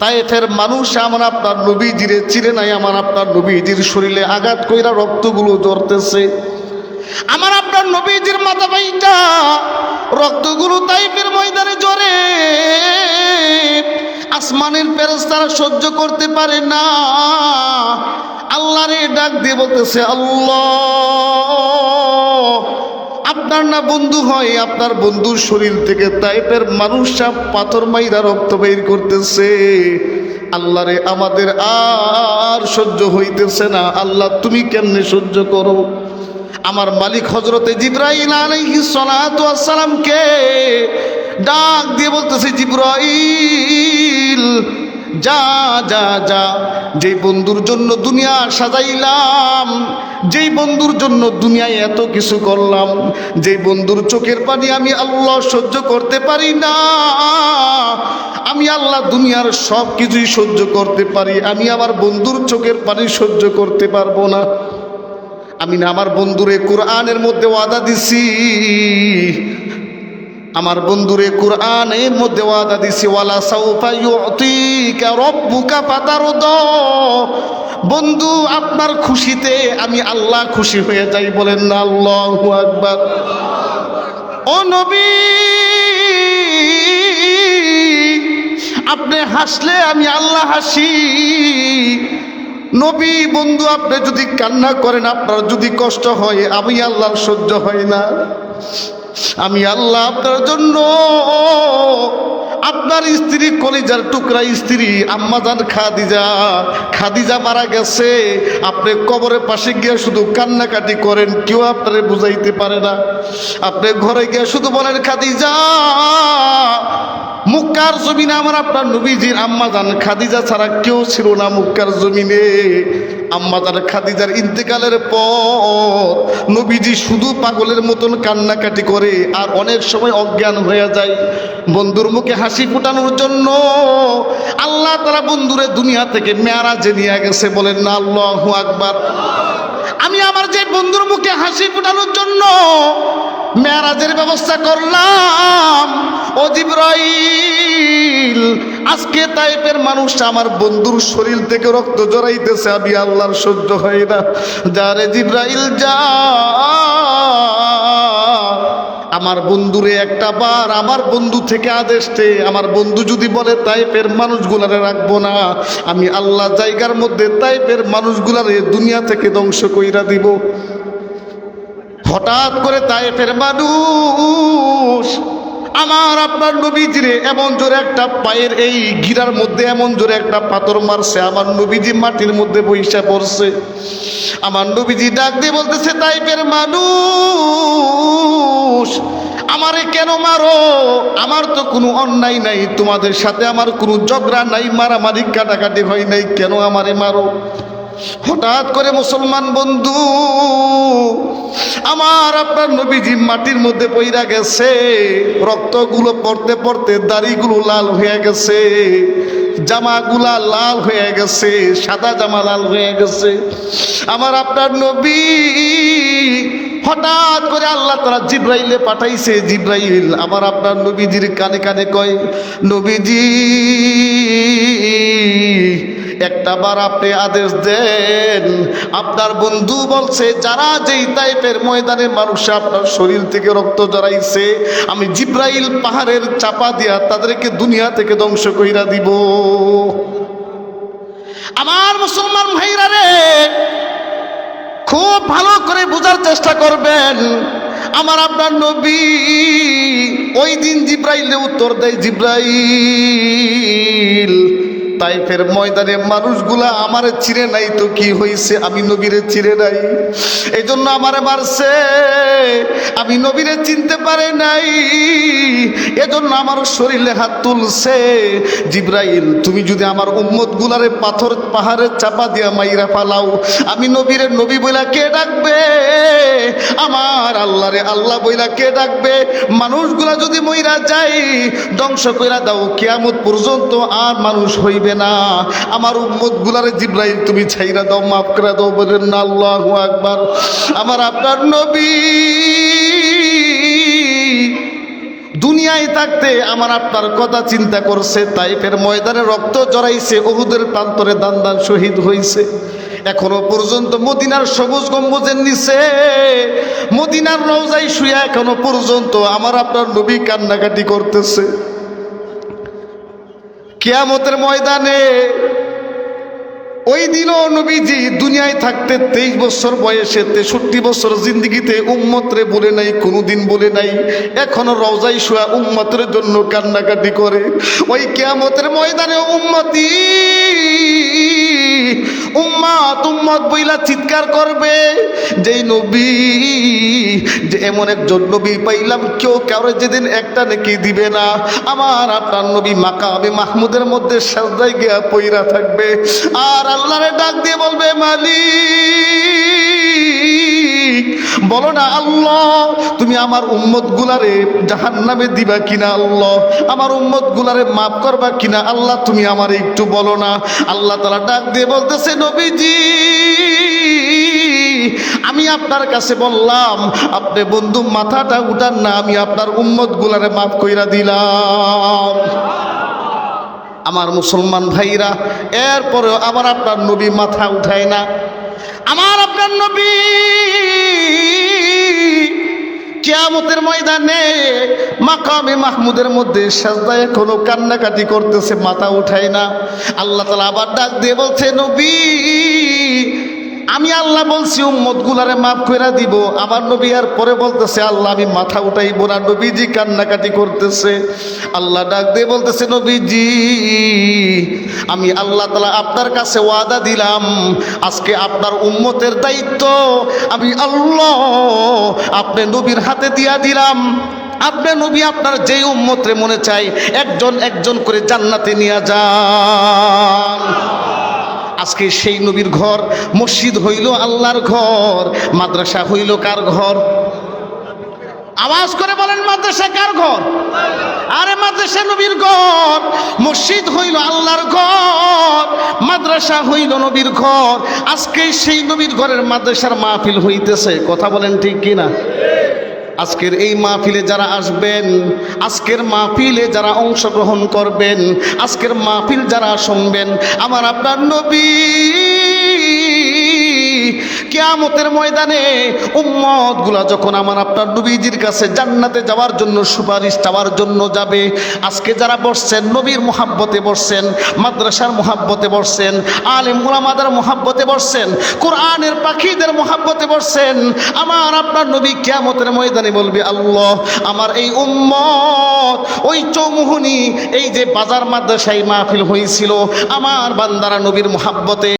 তাইফের মানুষ আমার আপনার নবীজিরে চিরে নাই আমার আপনার নবীজির শরীরে আঘাত কইরা রক্তগুলো জ্বরতেছে। আমার আপনার নবীজির মাথা ভাইটা রক্তগুলো তাইফের ময়দানে জ্বরে। আসমানের প্যারেস ফেরেশতারা সহ্য করতে পারে না। আল্লাহরে ডাক দিয়ে বলতেছে, আল্লাহ। আপনার না বন্ধু হয়, আপনার বন্ধুর শরীর থেকে তাইপের মানুষরা পাথর মাইরা রক্ত বের করতেছে। আল্লাহ রে আমাদের আর সহ্য হইতেছে না। আল্লাহ, তুমি কেমনে সহ্য করো? আমার মালিক হজরতে জিব্রাইল ওয়াস সালামকে ডাক দিয়ে বলতেছে, জিব্রাইল যা যা যা। যেই বন্ধুর জন্য দুনিয়া সাজাইলাম, যেই বন্ধুর জন্য দুনিয়ায় এত কিছু করলাম, যেই বন্ধুর চোখের পানি আমি আল্লাহ সহ্য করতে পারি না, আমি আল্লাহ দুনিয়ার সব কিছুই সহ্য করতে পারি, আমি আমার বন্ধুর চোখের পানি সহ্য করতে পারব না। আমি না আমার বন্ধুরে কোরআনের মধ্যে ওয়াদা দিছি আমার বন্ধুরে কোরআনের মধ্যে ওয়াদা দিছি, ওয়ালা সাউফা ইউতিকা রব্বুকা ফাতারদ। বন্ধু, আপনার খুশিতে আমি আল্লাহ খুশি হয়ে যাই বলেন না, আল্লাহু আকবার। ও নবী, আপনি হাসলে আমি আল্লাহ হাসি। নবী, বন্ধু, আপনি যদি কান্না করেন, আপনার যদি কষ্ট হয়, আমি আল্লাহর সহ্য হয় না। আমি আল্লাহ আপনার জন্য আপনার স্ত্রী কলিজার টুকরা স্ত্রী আম্মাজান খাদিজা। খাদিজা মারা গেছে। আপনি কবরের পাশে গিয়ে শুধু কান্নাকাটি করেন, কেউ আপনারে বুঝাইতে পারে না। আপনি ঘরে গিয়ে শুধু বলেন, খাদিজা মুক্কার জমিনে আমার আপনার নবীজির আম্মাজান খাদিজা ছাড়া কেউ ছিল না মুক্কার জমিনে। আম্মাজান খাদিজার ইন্তেকালের পর নবীজি শুধু পাগলের মতন কান্নাকাটি করে আর অনেক সময় অজ্ঞান হয়ে যায়। বন্ধুর মুখে হাসি ফুটানোর জন্য আল্লাহ তারা বন্ধুরে দুনিয়া থেকে মেয়ারাজে নিয়ে গেছে বলেন না আল্লাহ আকবার। আমি আমার যে বন্ধুর মুখে হাসি ফুটানোর জন্য মেয়ারাজের ব্যবস্থা করলাম। ও জিব্রাইল, আজকে তাইপের মানুষ আমার বন্ধুর শরীর থেকে রক্ত জড়াইতেছে, আমি আল্লাহর সহ্য হয় না। যারে জিব্রাইল, যা। আমার বন্ধুরে একটা বার আমার বন্ধু থেকে আদেশ দে, আমার বন্ধু যদি বলে তাইপের মানুষগুলারে রাখব না, আমি আল্লাহ জায়গার মধ্যে তাইপের মানুষগুলারে দুনিয়া থেকে ধ্বংস কইরা দিব। হঠাৎ করে তাইফের মানুষ আমার আপনার নবীজিরে এমন জোরে একটা পায়ের এই গিরার মধ্যে এমন জোরে একটা পাথর মারছে, আমার নবীজি মাটির মধ্যে বৈশা পড়ছে। আমার নবীজি ডাক দিয়ে বলতেছে তাইফের মানুষ, আমারে কেন মারো? আমার তো কোনো অন্যায় নাই, তোমাদের সাথে আমার কোনো ঝগড়া নাই, মারামারি কাটাকাটি হয় নাই, কেন আমারে মারো? হঠাৎ করে মুসলমান বন্ধু, আমার আপনার নবীজি মাটির মধ্যে পইরা গেছে, রক্তগুলো পড়তে পড়তে দাড়িগুলো লাল হয়ে গেছে, জামাগুলা লাল হয়ে গেছে, সাদা জামা লাল হয়ে গেছে। আমার আপনার নবী হঠাৎ করে আল্লাহ তারা জিব্রাইলে পাঠাইছে, জিব্রাইল আমার আপনার নবীজির কানে কানে কয়, নবীজি একটা বার আপনি আদেশ দেন। আপনার বন্ধু বলছে, যারা যেই টাইপের ময়দানে মানুষ আপনার শরীর থেকে রক্ত জড়াইছে, আমি জিব্রাইল পাহাড়ের চাপা দিয়া তাদেরকে দুনিয়া থেকে ধ্বংস কইরা দিব। আমার মুসলমান ভাইরা রে, খুব ভালো করে বোঝার চেষ্টা করবেন। আমার আপনার নবী ওই দিন জিব্রাইলে উত্তর দেয়, জিব্রাইল তাইফের ময়দানে মানুষগুলা আমারে চিনে নাই তো কি হইছে? আমি নবীরে চিনে নাই। এই জন্য আমারে মারছে। আমি নবীরে চিনতে পারে নাই। এজন্য আমার শরীরে হাত তুলছে। জিব্রাইল, তুমি যদি আমার উম্মত গুলারে পাথর পাহাড়ে চাপা দিয়া মাইরা ফালাও, আমি নবীরে নবী বইলা কে ডাকবে? আমার আল্লাহরে আল্লাহ বইলা কে ডাকবে? মানুষগুলা যদি মইরা যাই ধ্বংস কইরা দাও, কেয়ামত পর্যন্ত আর মানুষ হইবে না। আমার উম্মত গুলারে জিব্রাইল তুমি ছাইরা দাও, মাফ করে দাও, বলেন না, আল্লাহ আকবার। আমার আপনার নবী দুনিয়ায় থাকতে আমার আপনার কথা চিন্তা করছে, তাইফের ময়দানে রক্ত জড়াইছে ওহুদের প্রান্তরে দান দান শহীদ হয়েছে এখনও পর্যন্ত মদিনার সবুজ গম্বুজের নিচে, মদিনার রওজাই শুয়ে এখনও পর্যন্ত আমার আপনার নবী কান্নাকাটি করতেছে। কেয়ামতের ময়দানে ওই দিনও নবীজি দুনিয়ায় থাকতে তেইশ বছর বয়সে, তেষট্টি বছর জিন্দগিতে উম্মতরে বলে নাই কোনো দিন বলে নাই। এখনও রওজাই শোয়া উম্মতের জন্য কান্নাকাটি করে। ওই কেয়ামতের ময়দানে উম্মতি উম্মত বইলা চিৎকার করবে, যেই নবী, যে এমন একজন নবী পাইলাম, কেউ কারও যেদিন একটা নাকি দিবে না। আমার আপনার নবী মাকাবে মাহমুদের মধ্যে সাজদায় গিয়া পইরা থাকবে। আর আল্লাহরে ডাক দিয়ে বলবে, মালিক, বলো না আল্লাহ, তুমি আমার উম্মত গুলারে জাহান নামে দিবা কিনা আল্লাহ? আমার উম্মত গুলারে মাফ করবা কিনা আল্লাহ? তুমি আমার একটু বলো না। আল্লাহ তালা ডাক দিয়ে বলতেছে, নবীজি আমি আপনার কাছে বললাম, আপনি বন্ধু, মাথাটা উঠান না, আমি আপনার উম্মত গুলারে মাফ কইরা দিলাম। আমার মুসলমান ভাইরা, এরপরেও আবার আপনার নবী মাথা উঠায় না। আমার আপনার নবী কেয়ামতের ময়দানে, মাকামে মাহমুদের মধ্যে সাজদায় এখনও কান্নাকাটি করতেছে, মাথা উঠায় না। আল্লাহ তালা আবার ডাক দিয়ে বলছে, নবী আমি আল্লাহ বলছি উম্মত গুলারে মাফ কইরা দিব। আমার নবী আর পরে বলতেছে, আল্লাহ, আমি মাথা উঠাইব না, নবীজি কান্নাকাটি করতেছে। আল্লাহ ডাক দিয়ে বলতেছে, নবীজি, আমি আল্লাহ তালা আপনার কাছে ওয়াদা দিলাম। আজকে আপনার উম্মতের দায়িত্ব, আমি আল্লাহ আপনি নবীর হাতে দিয়া দিলাম। আপনি নবী আপনার যেই উম্মতরে মনে চাই, একজন একজন করে জান্নাতে নিয়ে যান। আজকে সেই নবীর ঘর, মসজিদ হইল আল্লাহর ঘর, মাদ্রাসা হইল কার ঘর? আওয়াজ করে বলেন, মাদ্রাসা কার ঘর? আরে মাদ্রাসা নবীর ঘর, মসজিদ হইল আল্লাহর ঘর, মাদ্রাসা হইল নবীর ঘর। আজকে সেই নবীর ঘরের মাদ্রাসার মাহফিল হইতেছে, কথা বলেন ঠিক কিনা? আজকের এই মাহফিলে যারা আসবেন, আজকের মাহফিলে যারা অংশগ্রহণ করবেন, আজকের মাহফিল যারা শুনবেন, আমার আপনার নবী কেয়ামতের ময়দানে উম্মতগুলা যখন আমার আপনার নবীজির কাছে জান্নাতে যাওয়ার জন্য সুপারিশ চাওয়ার জন্য যাবে, আজকে যারা বসছেন, নবীর মোহাব্বতে বসছেন, মাদ্রাসার মোহাব্বতে বসছেন, আলেম মুলামাদের মোহাব্বতে বসছেন, কোরআনের পাখিদের মোহাব্বতে বসছেন, আমার আপনার নবী কেয়ামতের ময়দানে বলবে, আল্লাহ, আমার এই উম্মত, ওই চৌমুহনি, এই যে বাজার মাদ্রাসায় মাহফিল হয়েছিল, আমার বান্দারা নবীর মোহাব্বতে